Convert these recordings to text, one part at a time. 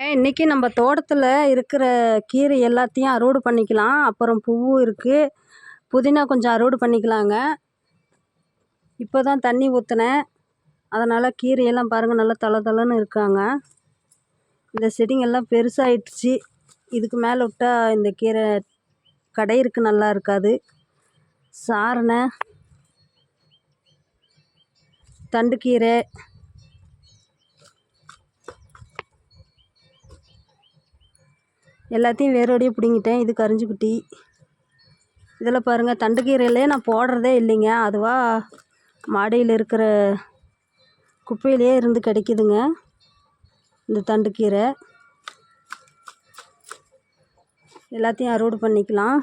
இன்றைக்கி நம்ம தோட்டத்தில் இருக்கிற கீரை எல்லாத்தையும் அறுவடை பண்ணிக்கலாம். அப்புறம் பூவும் இருக்குது புதினா கொஞ்சம் அறுவடை பண்ணிக்கலாங்க. இப்போ தான் தண்ணி ஊற்றினேன் அதனால் கீரையெல்லாம் பாருங்கள் நல்லா தள தளன்னு இருக்காங்க. இந்த செடிங்கெல்லாம் பெருசாகிடுச்சு இதுக்கு மேலே விட்டால் இந்த கீரை கடையிறக்கு நல்லா இருக்காது. சாரணை தண்டுக்கீரை எல்லாத்தையும் வேரோடையே பிடுங்கிட்டேன். இது கரிஞ்சுக்குட்டி இதில் பாருங்கள் தண்டுக்கீரையிலே நான் போடுறதே இல்லைங்க. அதுவாக மாடியில் இருக்கிற குப்பையிலேயே இருந்து கிடைக்குதுங்க இந்த தண்டுக்கீரை. எல்லாத்தையும் அறுவடை பண்ணிக்கலாம்.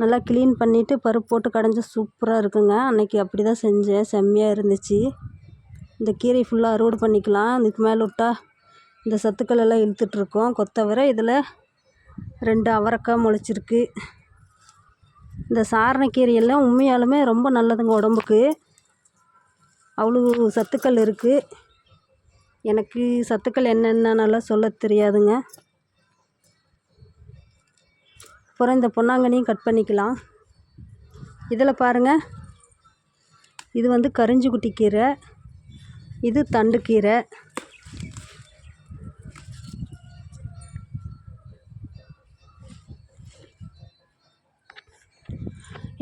நல்லா க்ளீன் பண்ணிவிட்டு பருப்பு போட்டு கடைஞ்சா சூப்பராக இருக்குங்க. அன்றைக்கி அப்படி தான் செஞ்சேன். செம்மையாக இருந்துச்சு. இந்த கீரை ஃபுல்லாக அறுவடை பண்ணிக்கலாம். இதுக்கு மேலே விட்டா இந்த சத்துக்கள் எல்லாம் இழுத்துட்ருக்கோம் கொத்தவரை இதில் ரெண்டு அவரைக்காய் முளைச்சிருக்கு. இந்த சாரணக்கீரையெல்லாம் உண்மையாலுமே ரொம்ப நல்லதுங்க உடம்புக்கு. அவ்வளோ சத்துக்கள் இருக்குது எனக்கு சத்துக்கள் என்னென்னலாம் சொல்ல தெரியாதுங்க. அப்புறம் இந்த பொன்னாங்கண்ணியும் கட் பண்ணிக்கலாம். இதில் பாருங்கள் இது வந்து கரிஞ்சுக்குட்டி கீரை. இது தண்டுக்கீரை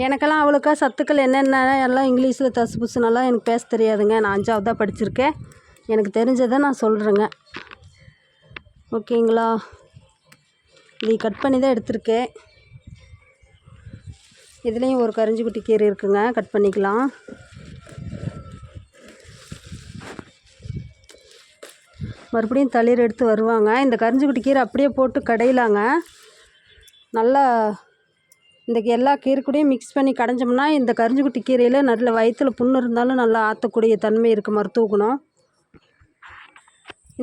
எனக்கெல்லாம் அவ்வளோக்கா சத்துக்கள் என்னென்ன எல்லாம் இங்கிலீஷில் தசு புசுனெல்லாம் எனக்கு பேச தெரியாதுங்க. நான் அஞ்சாவது தான் படிச்சிருக்கேன். எனக்கு தெரிஞ்சதை நான் சொல்கிறேங்க ஓகேங்களா? இதை கட் பண்ணி தான் எடுத்திருக்கேன். இதுலேயும் ஒரு கரிஞ்சிக்குட்டி கீரை இருக்குங்க. கட் பண்ணிக்கலாம். மறுபடியும் தளிர் எடுத்து வருவாங்க. இந்த கரிஞ்சிக்குட்டி கீரை அப்படியே போட்டு கடையிலாங்க. நல்லா இந்த எல்லா கீரை கூடயும் மிக்ஸ் பண்ணி கடைஞ்சோம்னா இந்த கரிஞ்சிக்குட்டி கீரையில் நல்ல வயிற்றில் புண்ணு இருந்தாலும் நல்லா ஆற்றக்கூடிய தன்மை இருக்குது மருத்துவ குணம்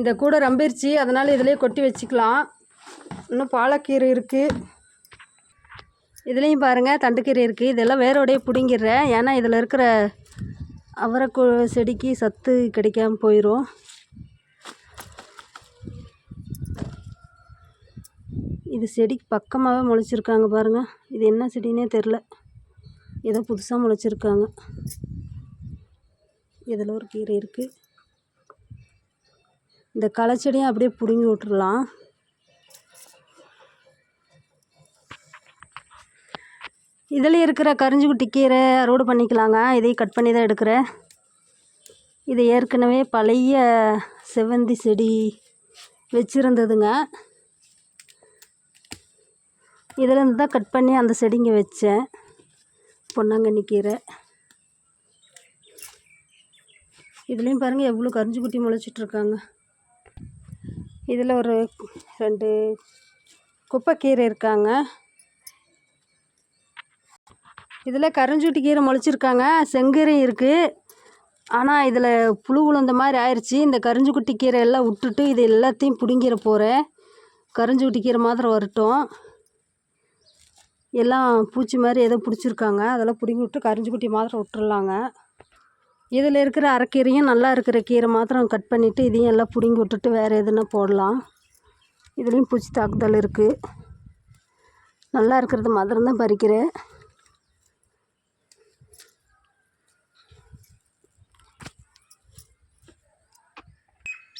இந்த கூடை ரம்பிருச்சு அதனால் இதிலே கொட்டி வச்சுக்கலாம். இன்னும் பாலக்கீரை இருக்குது இதுலேயும் பாருங்கள் தண்டுக்கீரை இருக்குது இதெல்லாம் வேரோடையே பிடுங்கிடுறேன். ஏன்னா இதில் இருக்கிற அவரைக்கொ செடிக்கு சத்து கிடைக்காம போயிடும் இது செடிக்கு பக்கமாகவே முளைச்சிருக்காங்க பாருங்கள் இது என்ன செடினே தெரில. ஏதோ புதுசாக முளைச்சிருக்காங்க. இதில் ஒரு கீரை இருக்குது இந்த களை செடியை அப்படியே பிடுங்கி விட்டுறலாம். இதில் இருக்கிற கரிஞ்சிக்குட்டி கீரை அறுவடை பண்ணிக்கலாங்க. இதையும் கட் பண்ணி தான் எடுக்கிறேன். இது ஏற்கனவே பழைய செவ்வந்தி செடி வச்சுருந்ததுங்க. இதிலேருந்து தான் கட் பண்ணி அந்த செடிங்க வச்சேன். பொன்னாங்கண்ணி கீரை. இதுலேயும் பாருங்கள் எவ்வளோ கரிஞ்சு குட்டி முளைச்சிட்ருக்காங்க இதில் ஒரு ரெண்டு குப்பைக்கீரை இருக்காங்க. இதில் கரிஞ்சுட்டி கீரை முளைச்சிருக்காங்க. செங்கீரையும் இருக்குது ஆனால் இதில் புழு உளுந்த மாதிரி ஆயிடுச்சு இந்த கரிஞ்சுக்குட்டி கீரை எல்லாம் விட்டுட்டு இது எல்லாத்தையும் பிடுங்கிற போகிறேன் கரிஞ்சுக்குட்டி கீரை மாத்திரம் வரட்டும். எல்லாம் பூச்சி மாதிரி ஏதோ பிடிச்சிருக்காங்க. அதெல்லாம் பிடுங்கி விட்டு கரிஞ்சி குட்டி மாத்திரம் விட்டுறலாங்க இதில் இருக்கிற அரைக்கீரையும் நல்லா இருக்கிற கீரை மாத்திரம் கட் பண்ணிவிட்டு இதையும் எல்லாம் பிடுங்கி விட்டுட்டு வேறு எதுனா போடலாம். இதுலேயும் பூச்சி தாக்குதல் இருக்குது நல்லா இருக்கிறது மாத்திரம் தான் பறிக்கிறேன்.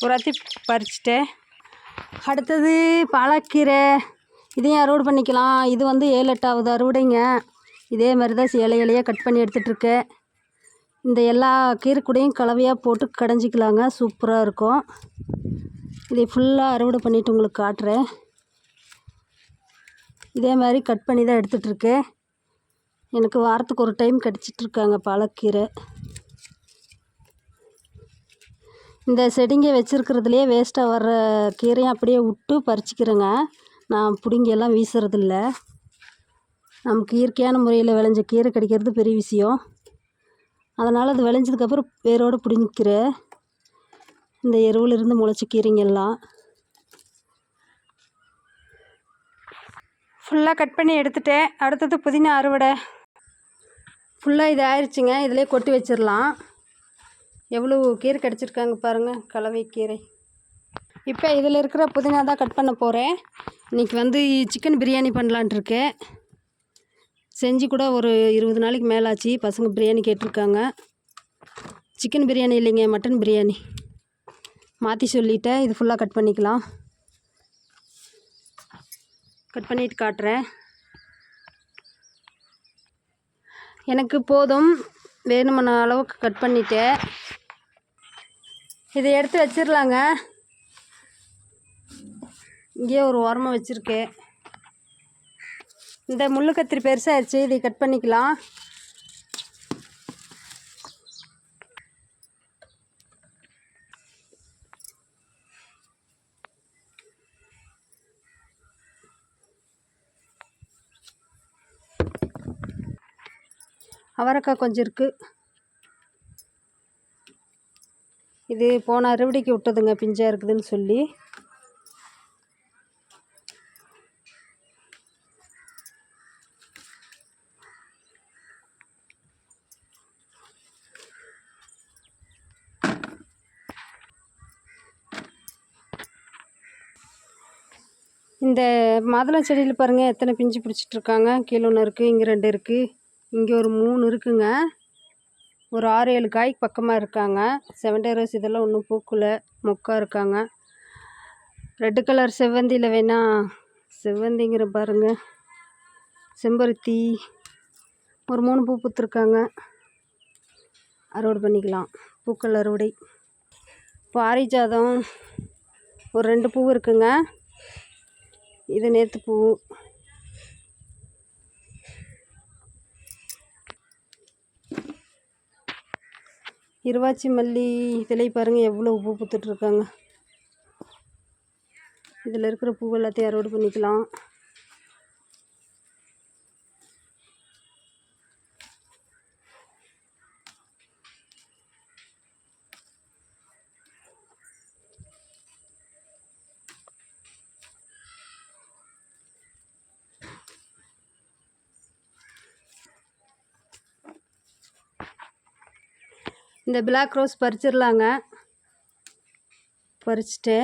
ஒரு அத்தி பறிச்சிட்டேன். அடுத்தது பாலக்கீரை. இதையும் அறுவடை பண்ணிக்கலாம். இது வந்து ஏழு எட்டாவது அறுவடைங்க. இதே மாதிரி தான் இலை இலையாக கட் பண்ணி எடுத்துகிட்ருக்கேன் இந்த எல்லா கீரை கூடையும் கலவையாக போட்டு கடைஞ்சிக்கலாங்க. சூப்பராக இருக்கும். இதை ஃபுல்லாக அறுவடை பண்ணிவிட்டு உங்களுக்கு காட்டுறேன். இதே மாதிரி கட் பண்ணி தான் எடுத்துகிட்ருக்கேன் எனக்கு வாரத்துக்கு ஒரு டைம் கடிச்சிட்ருக்காங்க பாலக்கீரை. இந்த செடிங்க வச்சுருக்கிறதுலையே வேஸ்ட்டாக வர்ற கீரையும் அப்படியே விட்டு பறிச்சிக்கிறேங்க. நான் பிடுங்கியெல்லாம் வீசுறதில்ல. நமக்கு இயற்கையான முறையில் விளைஞ்ச கீரை கிடைக்கிறது பெரிய விஷயம். அதனால் அது விளைஞ்சதுக்கப்புறம் வேரோடு பிடுங்கிக்கிறேன் இந்த எருவிலிருந்து முளைச்ச கீரைங்கெல்லாம் ஃபுல்லாக கட் பண்ணி எடுத்துட்டேன். அடுத்தது புதினா அறுவடை. ஃபுல்லாக இது ஆயிடுச்சுங்க இதிலே கொட்டி வச்சிடலாம் எவ்வளோ கீரை கிடச்சிருக்காங்க பாருங்கள் கலவை கீரை. இப்போ இதில் இருக்கிற புதினா தான் கட் பண்ண போகிறேன் இன்றைக்கி வந்து சிக்கன் பிரியாணி பண்ணலான்ட்டுருக்கேன் செஞ்சு கூட ஒரு இருபது நாளைக்கு மேலே ஆச்சு. பசங்க பிரியாணி கேட்டிருக்காங்க. சிக்கன் பிரியாணி இல்லைங்க மட்டன் பிரியாணி. மாற்றி சொல்லிட்டேன். இது ஃபுல்லாக கட் பண்ணிக்கலாம். கட் பண்ணிட்டு காட்டுறேன். எனக்கு போதும். வேணுமான அளவுக்கு கட் பண்ணிட்டேன். இதை எடுத்து வச்சிடலாங்க இங்கேயே ஒரு ஓரமாக வச்சுருக்கேன். இந்த முள்ளு கத்திரி பெருசாகிடுச்சு இதை கட் பண்ணிக்கலாம். அவரைக்காய் கொஞ்சம் இருக்குது இது போன அறுவடைக்கு விட்டதுங்க பிஞ்சாக இருக்குதுன்னு சொல்லி. இந்த மாதுளை செடியில் பாருங்கள் எத்தனை பிஞ்சு பிடிச்சிட்ருக்காங்க. கீழே ஒன்று இருக்குது இங்கே ரெண்டு இருக்குது இங்கே ஒரு மூணு இருக்குங்க. ஒரு ஆறு ஏழு காய் பக்கமாக இருக்காங்க. செவன்டே ரோஸ் இதெல்லாம் ஒன்றும் பூக்கலை மொக்காக இருக்காங்க. ரெட்டு கலர் செவ்வந்தியில் வேணால் செவ்வந்திங்கிற பாருங்க. செம்பருத்தி ஒரு மூணு பூ பூத்துருக்காங்க. அறுவடை பண்ணிக்கலாம். பூக்கள் அறுவடை. பாரிஜாதம் ஒரு ரெண்டு பூ இருக்குங்க. இது நேற்று பூ. இருவாச்சி மல்லி இதில் பாருங்கள் எவ்வளோ பூ பூத்துட்ருக்காங்க இதில் இருக்கிற பூ எல்லாத்தையும் அறுவடை பண்ணிக்கலாம். இந்த பிளாக் ரோஸ் பறிச்சிடலாங்க பறிச்சுட்டு.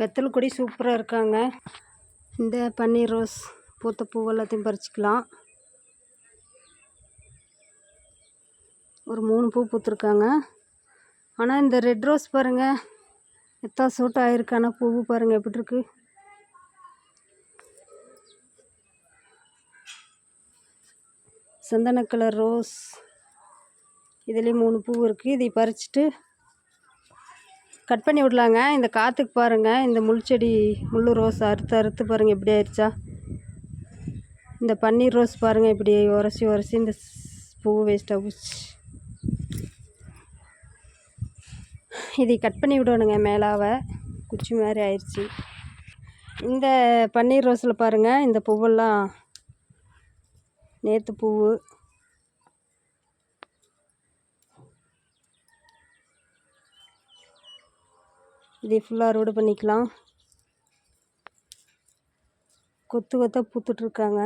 வெத்தலை கொடி சூப்பராக இருக்காங்க. இந்த பன்னீர் ரோஸ் பூத்த பூ எல்லாத்தையும் பறிச்சிக்கலாம். ஒரு மூணு பூ பூத்துருக்காங்க. ஆனால் இந்த ரெட் ரோஸ் பாருங்கள் எத்தா சூட் ஆகிருக்கான பூ பாருங்கள் எப்படி இருக்கு. சந்தன கலர் ரோஸ் இதுலேயும் மூணு பூ இருக்குது இதை பறிச்சுட்டு கட் பண்ணி விடலாங்க. இந்த காற்றுக்கு பாருங்கள் இந்த முள் செடி முள் ரோஸ் அறுத்து அறுத்து பாருங்கள் எப்படி ஆயிடுச்சா இந்த பன்னீர் ரோஸ் பாருங்கள் இப்படி உரசி உரசி இந்த பூ வேஸ்ட்டாக போச்சு. இதை கட் பண்ணி விடணுங்க மேலாவை. குச்சி மாதிரி ஆயிடுச்சு இந்த பன்னீர் ரோஸில் பாருங்கள் இந்த பூவெல்லாம் நேற்று பூவு. இதை ஃபுல்லாக அறுவடை பண்ணிக்கலாம். கொத்து கொத்தாக பூத்துட்ருக்காங்க.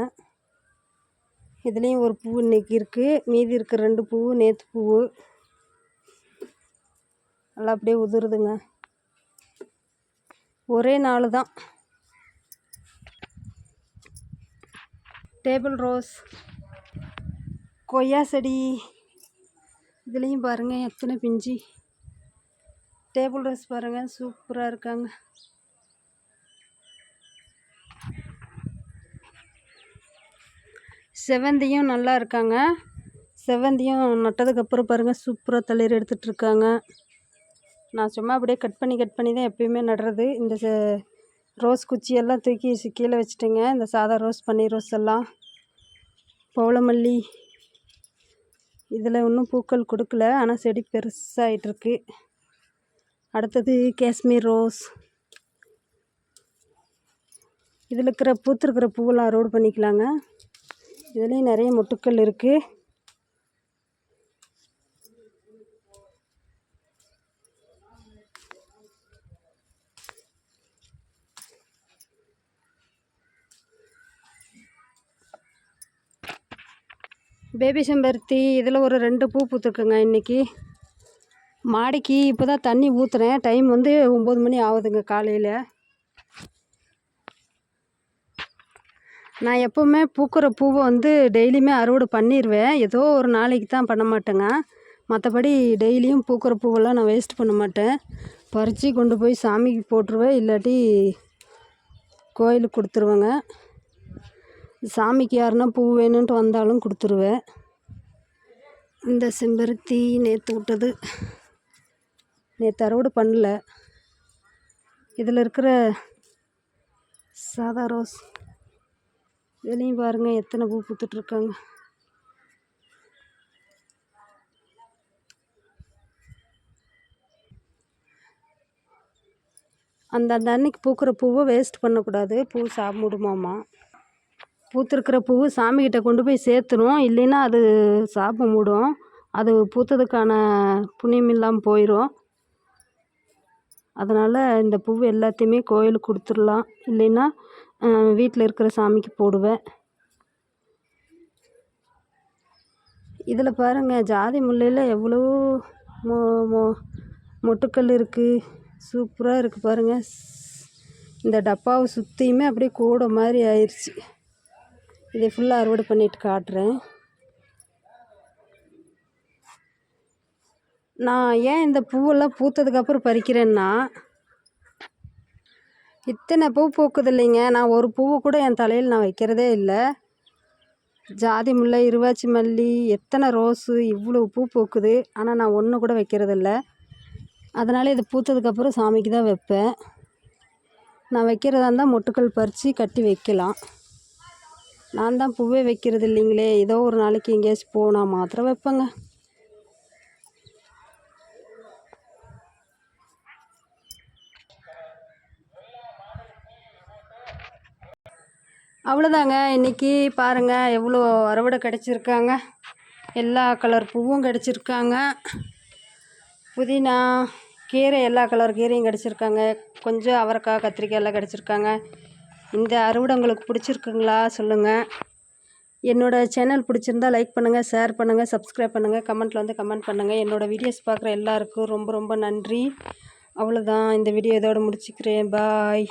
இதுலேயும் ஒரு பூ இன்றைக்கி இருக்குது மீதி இருக்க ரெண்டு பூ நேற்று பூ. நல்லா அப்படியே உதிருதுங்க. ஒரே நாள் தான் டேபிள் ரோஸ் கொய்யா செடி. இதுலேயும் பாருங்கள் எத்தனை பிஞ்சு. டேபிள் ரோஸ் பாருங்கள் சூப்பராக இருக்காங்க. செவந்தியும் நல்லா இருக்காங்க. செவந்தியும் நட்டதுக்கப்புறம் பாருங்கள் சூப்பராக தளிர் எடுத்துகிட்ருக்காங்க நான் சும்மா அப்படியே கட் பண்ணி கட் பண்ணி தான் எப்பயுமே நடுறது. இந்த ரோஸ் குச்சியெல்லாம் தூக்கி கீழே வச்சுட்டேங்க. இந்த சாதா ரோஸ் பன்னீர் ரோஸ் எல்லாம். பவளமல்லி. இதில் இன்னும் பூக்கள் கொடுக்கல ஆனால் செடி பெருசாகிட்டுருக்கு அடுத்தது காஷ்மீர் ரோஸ். இதில் இருக்கிற பூத்திருக்கிற பூவெல்லாம் அறுவடை பண்ணிக்கலாங்க. இதுலேயும் நிறைய மொட்டுக்கள் இருக்குது பேபி செம்பருத்தி இதில் ஒரு ரெண்டு பூ பூத்துருக்குங்க இன்றைக்கி மாடிக்கு இப்போ தான் தண்ணி ஊற்றுறேன் டைம் வந்து ஒம்பது மணி ஆகுதுங்க காலையில். நான் எப்போவுமே பூக்கிற பூவை வந்து டெய்லியுமே அறுவடை பண்ணிடுவேன் ஏதோ ஒரு நாளைக்கு தான் பண்ண மாட்டேங்க. மற்றபடி டெய்லியும் பூக்கிற பூவெல்லாம் நான் வேஸ்ட் பண்ண மாட்டேன். பறித்து கொண்டு போய் சாமிக்கு போட்டுருவேன். இல்லாட்டி கோயிலுக்கு கொடுத்துருவேங்க. சாமிக்கு யாருன்னா பூ வேணுன்ட்டு வந்தாலும் கொடுத்துருவேன். இந்த செம்பருத்தி நேற்று விட்டது. நேற்று அறுவடை பண்ணல. இதில் இருக்கிற சாதா ரோஸ். இதுலேயும் பாருங்கள் எத்தனை பூ பூத்துட்ருக்காங்க அந்த அந்த அன்னைக்கு பூக்கிற பூவை வேஸ்ட் பண்ணக்கூடாது. பூ சாப்பிடுமாமா. பூத்திருக்கிற பூவு சாமிக்கிட்ட கொண்டு போய் சேர்த்துரும். இல்லைன்னா அது சாப்பிட மூடும். அது பூத்ததுக்கான புண்ணியம் இல்லாமல் போயிடும் அதனால் இந்த பூ எல்லாத்தையுமே கோயிலுக்கு கொடுத்துடலாம். இல்லைன்னா வீட்டில் இருக்கிற சாமிக்கு போடுவேன். இதில் பாருங்கள் ஜாதி முல்லையில் எவ்வளோ மொ மொ மொட்டுக்கல் இருக்குது சூப்பராக இருக்குது பாருங்கள் இந்த டப்பாவை சுற்றியுமே அப்படியே கூடை மாதிரி ஆயிடுச்சு இதை ஃபுல்லாக அறுவடை பண்ணிட்டு காட்டுறேன். நான் ஏன் இந்த பூவெல்லாம் பூத்ததுக்கப்புறம் பறிக்கிறேன்னா இத்தனை பூ பூக்குது இல்லைங்க நான் ஒரு பூவை கூட என் தலையில் நான் வைக்கிறதே இல்லை. ஜாதி முல்லை இருவாச்சி மல்லி எத்தனை ரோஸு இவ்வளோ பூ பூக்குது. ஆனால் நான் ஒன்று கூட வைக்கிறதில்ல. அதனால் இது பூத்ததுக்கப்புறம் சாமிக்கு தான் வைப்பேன். நான் வைக்கிறதா இருந்தால் மொட்டுக்கள் பறித்து கட்டி வைக்கலாம். நான் தான் பூவே வைக்கிறது இல்லைங்களே ஏதோ ஒரு நாளைக்கு எங்கேயாச்சும் போனால் மாத்திரம் வைப்பேங்க. அவ்வளோதாங்க. இன்றைக்கி பாருங்கள் எவ்வளோ அறுவடை கிடச்சிருக்காங்க. எல்லா கலர் பூவும் கிடச்சிருக்காங்க. புதினா கீரை எல்லா கலர் கீரையும் கிடச்சிருக்காங்க. கொஞ்சம் அவரைக்காய் கத்திரிக்காய் எல்லாம் கிடச்சிருக்காங்க. இந்த அறுவடை உங்களுக்கு பிடிச்சிருக்குங்களா சொல்லுங்கள் என்னோடய சேனல் பிடிச்சிருந்தா லைக் பண்ணுங்கள் ஷேர் பண்ணுங்கள் சப்ஸ்கிரைப் பண்ணுங்கள் கமெண்ட்டில் வந்து கமெண்ட் பண்ணுங்கள் என்னோடய வீடியோஸ் பார்க்குற எல்லாருக்கும் ரொம்ப ரொம்ப நன்றி. அவ்வளோதான். இந்த வீடியோ இதோடு முடிச்சுக்கிறேன். பாய்